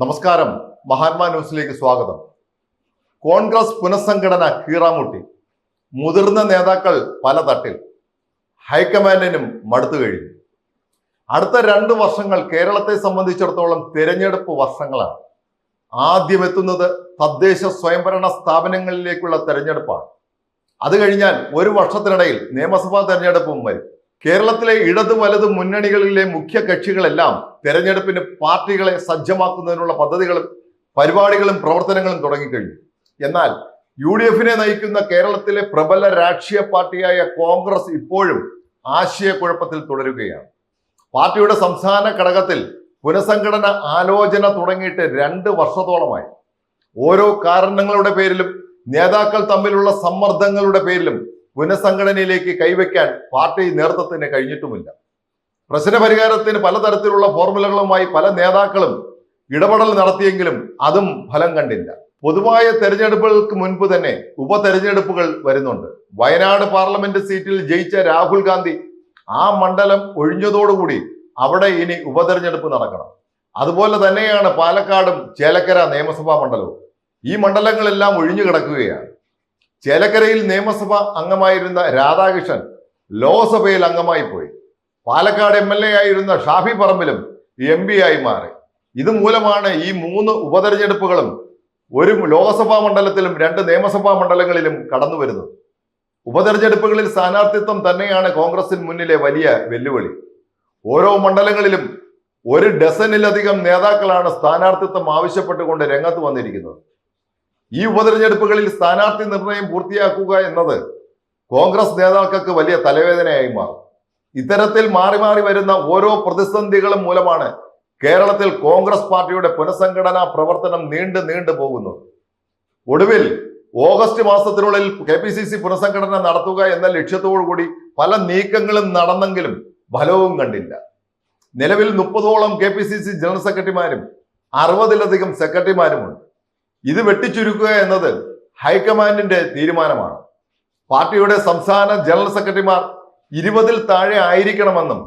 നമസ്കാരം. മഹാത്മാ ന്യൂസിലേക്ക് സ്വാഗതം. കോൺഗ്രസ് പുനഃസംഘടന കീറാമുട്ടി. മുതിർന്ന നേതാക്കൾ പല തട്ടിൽ. ഹൈക്കമാൻഡിനും മടുത്തു കഴിഞ്ഞു. അടുത്ത രണ്ട് വർഷങ്ങൾ കേരളത്തെ സംബന്ധിച്ചിടത്തോളം തിരഞ്ഞെടുപ്പ് വർഷങ്ങളാണ്. ആദ്യം എത്തുന്നത് തദ്ദേശ സ്വയംഭരണ സ്ഥാപനങ്ങളിലേക്കുള്ള തെരഞ്ഞെടുപ്പാണ്. അത് കഴിഞ്ഞാൽ ഒരു വർഷത്തിനിടയിൽ നിയമസഭാ തെരഞ്ഞെടുപ്പും വരും. കേരളത്തിലെ ഇടതു വലത് മുന്നണികളിലെ മുഖ്യ കക്ഷികളെല്ലാം തെരഞ്ഞെടുപ്പിന് പാർട്ടികളെ സജ്ജമാക്കുന്നതിനുള്ള പദ്ധതികളും പരിപാടികളും പ്രവർത്തനങ്ങളും തുടങ്ങിക്കഴിഞ്ഞു. എന്നാൽ യു ഡി എഫിനെ നയിക്കുന്ന കേരളത്തിലെ പ്രബല രാഷ്ട്രീയ പാർട്ടിയായ കോൺഗ്രസ് ഇപ്പോഴും ആശയക്കുഴപ്പത്തിൽ തുടരുകയാണ്. പാർട്ടിയുടെ സംസ്ഥാന ഘടകത്തിൽ പുനഃസംഘടന ആലോചന തുടങ്ങിയിട്ട് രണ്ട് വർഷത്തോളമായി. ഓരോ കാരണങ്ങളുടെ പേരിലും നേതാക്കൾ തമ്മിലുള്ള സമ്മർദ്ദങ്ങളുടെ പേരിലും പുനഃസംഘടനയിലേക്ക് കൈവയ്ക്കാൻ പാർട്ടി നേതൃത്വത്തിന് കഴിഞ്ഞിട്ടുമില്ല. പ്രശ്നപരിഹാരത്തിന് പലതരത്തിലുള്ള ഫോർമുലകളുമായി പല നേതാക്കളും ഇടപെടൽ നടത്തിയെങ്കിലും അതും ഫലം കണ്ടില്ല. പൊതുവായ തെരഞ്ഞെടുപ്പുകൾക്ക് മുൻപ് തന്നെ ഉപതെരഞ്ഞെടുപ്പുകൾ വരുന്നുണ്ട്. വയനാട് പാർലമെന്റ് സീറ്റിൽ ജയിച്ച രാഹുൽ ഗാന്ധി ആ മണ്ഡലം ഒഴിഞ്ഞതോടുകൂടി അവിടെ ഇനി ഉപതെരഞ്ഞെടുപ്പ് നടക്കണം. അതുപോലെ തന്നെയാണ് പാലക്കാടും ചേലക്കര നിയമസഭാ മണ്ഡലവും. ഈ മണ്ഡലങ്ങളെല്ലാം ഒഴിഞ്ഞു കിടക്കുകയാണ്. ചേലക്കരയിൽ നിയമസഭ അംഗമായിരുന്ന രാധാകൃഷ്ണൻ ലോക്സഭയിൽ അംഗമായി പോയി. പാലക്കാട് എം എൽ എ ആയിരുന്ന ഷാഫി പറമ്പിലും എം പി ആയി മാറി. ഇതുമൂലമാണ് ഈ മൂന്ന് ഉപതെരഞ്ഞെടുപ്പുകളും ഒരു ലോക്സഭാ മണ്ഡലത്തിലും രണ്ട് നിയമസഭാ മണ്ഡലങ്ങളിലും കടന്നു വരുന്നത്. ഉപതെരഞ്ഞെടുപ്പുകളിൽ സ്ഥാനാർത്ഥിത്വം തന്നെയാണ് കോൺഗ്രസിന് മുന്നിലെ വലിയ വെല്ലുവിളി. ഓരോ മണ്ഡലങ്ങളിലും ഒരു ഡസനിലധികം നേതാക്കളാണ് സ്ഥാനാർത്ഥിത്വം ആവശ്യപ്പെട്ടുകൊണ്ട് രംഗത്ത് വന്നിരിക്കുന്നത്. ഈ ഉപതെരഞ്ഞെടുപ്പുകളിൽ സ്ഥാനാർത്ഥി നിർണയം പൂർത്തിയാക്കുക എന്നത് കോൺഗ്രസ് നേതാക്കൾക്ക് വലിയ തലവേദനയായി മാറും. ഇത്തരത്തിൽ മാറി മാറി വരുന്ന ഓരോ പ്രതിസന്ധികളും മൂലമാണ് കേരളത്തിൽ കോൺഗ്രസ് പാർട്ടിയുടെ പുനഃസംഘടനാ പ്രവർത്തനം നീണ്ടു നീണ്ടു പോകുന്നത്. ഒടുവിൽ ഓഗസ്റ്റ് മാസത്തിനുള്ളിൽ കെ പി സി സി പുനഃസംഘടന നടത്തുക എന്ന ലക്ഷ്യത്തോടു കൂടി പല നീക്കങ്ങളും നടന്നെങ്കിലും ഫലവും കണ്ടില്ല. നിലവിൽ മുപ്പതോളം K P C C general സെക്രട്ടറിമാരും അറുപതിലധികം സെക്രട്ടറിമാരുമുണ്ട്. ഇത് വെട്ടിച്ചുരുക്കുക എന്നത് ഹൈക്കമാൻഡിന്റെ തീരുമാനമാണ്. പാർട്ടിയുടെ സംസ്ഥാന ജനറൽ സെക്രട്ടറിമാർ ഇരുപതിൽ താഴെ ആയിരിക്കണമെന്നും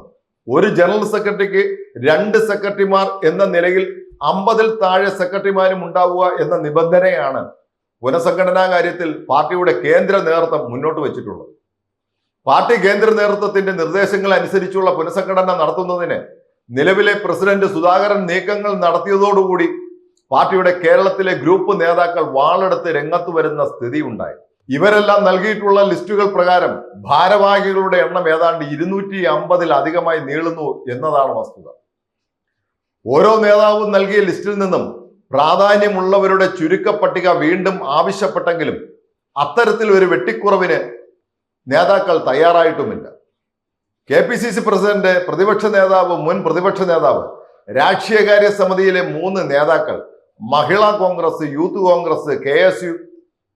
ഒരു ജനറൽ സെക്രട്ടറിക്ക് രണ്ട് സെക്രട്ടറിമാർ എന്ന നിലയിൽ അമ്പതിൽ താഴെ സെക്രട്ടറിമാരും ഉണ്ടാവുക എന്ന നിബന്ധനയാണ് പുനഃസംഘടനാ കാര്യത്തിൽ പാർട്ടിയുടെ കേന്ദ്ര നേതൃത്വം മുന്നോട്ട് വെച്ചിട്ടുള്ളത്. പാർട്ടി കേന്ദ്ര നേതൃത്വത്തിന്റെ നിർദ്ദേശങ്ങൾ അനുസരിച്ചുള്ള പുനഃസംഘടന നടത്തുന്നതിന് നിലവിലെ പ്രസിഡന്റ് സുധാകരൻ നീക്കങ്ങൾ നടത്തിയതോടുകൂടി പാർട്ടിയുടെ കേരളത്തിലെ ഗ്രൂപ്പ് നേതാക്കൾ വാളെടുത്ത് രംഗത്ത് വരുന്ന സ്ഥിതി ഉണ്ടായി. ഇവരെല്ലാം നൽകിയിട്ടുള്ള ലിസ്റ്റുകൾ പ്രകാരം ഭാരവാഹികളുടെ എണ്ണം ഏതാണ്ട് ഇരുന്നൂറ്റി അമ്പതിലധികമായി നീളുന്നു എന്നതാണ് വസ്തുത. ഓരോ നേതാവും നൽകിയ ലിസ്റ്റിൽ നിന്നും പ്രാധാന്യമുള്ളവരുടെ ചുരുക്കപ്പട്ടിക വീണ്ടും ആവശ്യപ്പെട്ടെങ്കിലും അത്തരത്തിൽ ഒരു വെട്ടിക്കുറവിന് നേതാക്കൾ തയ്യാറായിട്ടുമില്ല. K P C C president പ്രതിപക്ഷ നേതാവ് മുൻ പ്രതിപക്ഷ നേതാവ് രാഷ്ട്രീയകാര്യ സമിതിയിലെ മൂന്ന് നേതാക്കൾ Mahila Congress youth Congress K S U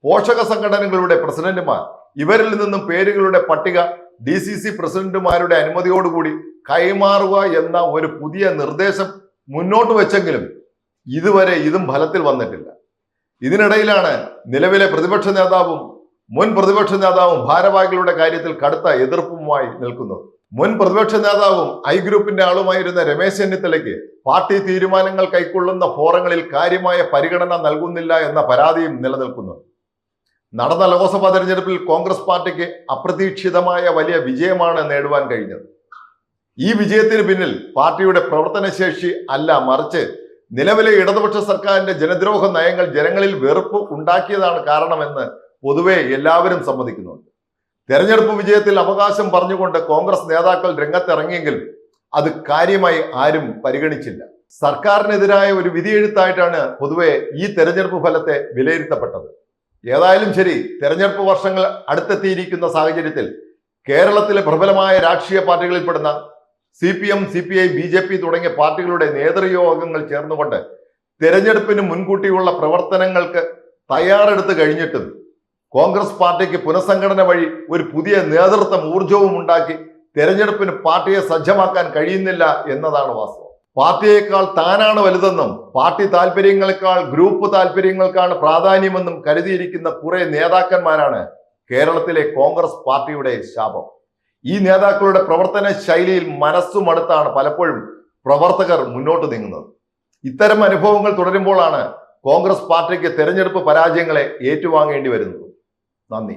പോഷക സംഘടനകളുടെ പ്രസിഡന്റുമാർ. ഇവരിൽ നിന്നും പേരുകളുടെ പട്ടിക ഡി സി സി പ്രസിഡന്റുമാരുടെ അനുമതിയോടുകൂടി കൈമാറുക എന്ന ഒരു പുതിയ നിർദ്ദേശം മുന്നോട്ട് വെച്ചെങ്കിലും ഇതുവരെ ഇതും ഫലത്തിൽ വന്നിട്ടില്ല. ഇതിനിടയിലാണ് നിലവിലെ പ്രതിപക്ഷ നേതാവും മുൻ പ്രതിപക്ഷ നേതാവും ഭാരവാഹികളുടെ കാര്യത്തിൽ കടുത്ത എതിർപ്പുമായി നിൽക്കുന്നു. മുൻ പ്രതിപക്ഷ നേതാവും ഐ ഗ്രൂപ്പിന്റെ ആളുമായിരുന്ന രമേശ് ചെന്നിത്തലയ്ക്ക് പാർട്ടി തീരുമാനങ്ങൾ കൈക്കൊള്ളുന്ന ഫോറങ്ങളിൽ കാര്യമായ പരിഗണന നൽകുന്നില്ല എന്ന പരാതിയും നിലനിൽക്കുന്നു. നടന്ന ലോക്സഭാ തെരഞ്ഞെടുപ്പിൽ കോൺഗ്രസ് പാർട്ടിക്ക് അപ്രതീക്ഷിതമായ വലിയ വിജയമാണ് നേടുവാൻ കഴിഞ്ഞത്. ഈ വിജയത്തിന് പിന്നിൽ പാർട്ടിയുടെ പ്രവർത്തനശേഷി അല്ല മറിച്ച് നിലവിലെ ഇടതുപക്ഷ സർക്കാരിന്റെ ജനദ്രോഹ നയങ്ങൾ ജനങ്ങളിൽ വെറുപ്പ് ഉണ്ടാക്കിയതാണ് കാരണമെന്ന് പൊതുവെ എല്ലാവരും സമ്മതിക്കുന്നുണ്ട്. തെരഞ്ഞെടുപ്പ് വിജയത്തിൽ അവകാശം പറഞ്ഞുകൊണ്ട് കോൺഗ്രസ് നേതാക്കൾ രംഗത്തിറങ്ങിയെങ്കിലും അത് കാര്യമായി ആരും പരിഗണിച്ചില്ല. സർക്കാരിനെതിരായ ഒരു വിധിയെഴുത്തായിട്ടാണ് പൊതുവെ ഈ തെരഞ്ഞെടുപ്പ് ഫലത്തെ വിലയിരുത്തപ്പെട്ടത്. ഏതായാലും ശരി തെരഞ്ഞെടുപ്പ് വർഷങ്ങൾ അടുത്തെത്തിയിരിക്കുന്ന സാഹചര്യത്തിൽ കേരളത്തിലെ പ്രബലമായ രാഷ്ട്രീയ പാർട്ടികളിൽപ്പെടുന്ന C P M C P I B J P തുടങ്ങിയ പാർട്ടികളുടെ നേതൃയോഗങ്ങൾ ചേർന്നുകൊണ്ട് തെരഞ്ഞെടുപ്പിന് മുൻകൂട്ടിയുള്ള പ്രവർത്തനങ്ങൾക്ക് തയ്യാറെടുത്ത് കഴിഞ്ഞിട്ടും കോൺഗ്രസ് പാർട്ടിക്ക് പുനഃസംഘടന വഴി ഒരു പുതിയ നേതൃത്വം ഊർജവും ഉണ്ടാക്കി തെരഞ്ഞെടുപ്പിന് പാർട്ടിയെ സജ്ജമാക്കാൻ കഴിയുന്നില്ല എന്നതാണ് വാസ്തവം. പാർട്ടിയേക്കാൾ താനാണ് വലുതെന്നും പാർട്ടി താല്പര്യങ്ങളെക്കാൾ ഗ്രൂപ്പ് താല്പര്യങ്ങൾക്കാണ് പ്രാധാന്യമെന്നും കരുതിയിരിക്കുന്ന കുറെ നേതാക്കന്മാരാണ് കേരളത്തിലെ കോൺഗ്രസ് പാർട്ടിയുടെ ശാപം. ഈ നേതാക്കളുടെ പ്രവർത്തന ശൈലിയിൽ മനസ്സുമടുത്താണ് പലപ്പോഴും പ്രവർത്തകർ മുന്നോട്ട് നീങ്ങുന്നത്. ഇത്തരം അനുഭവങ്ങൾ തുടരുമ്പോഴാണ് കോൺഗ്രസ് പാർട്ടിക്ക് തെരഞ്ഞെടുപ്പ് പരാജയങ്ങളെ ഏറ്റുവാങ്ങേണ്ടി വരുന്നത്. നന്ദി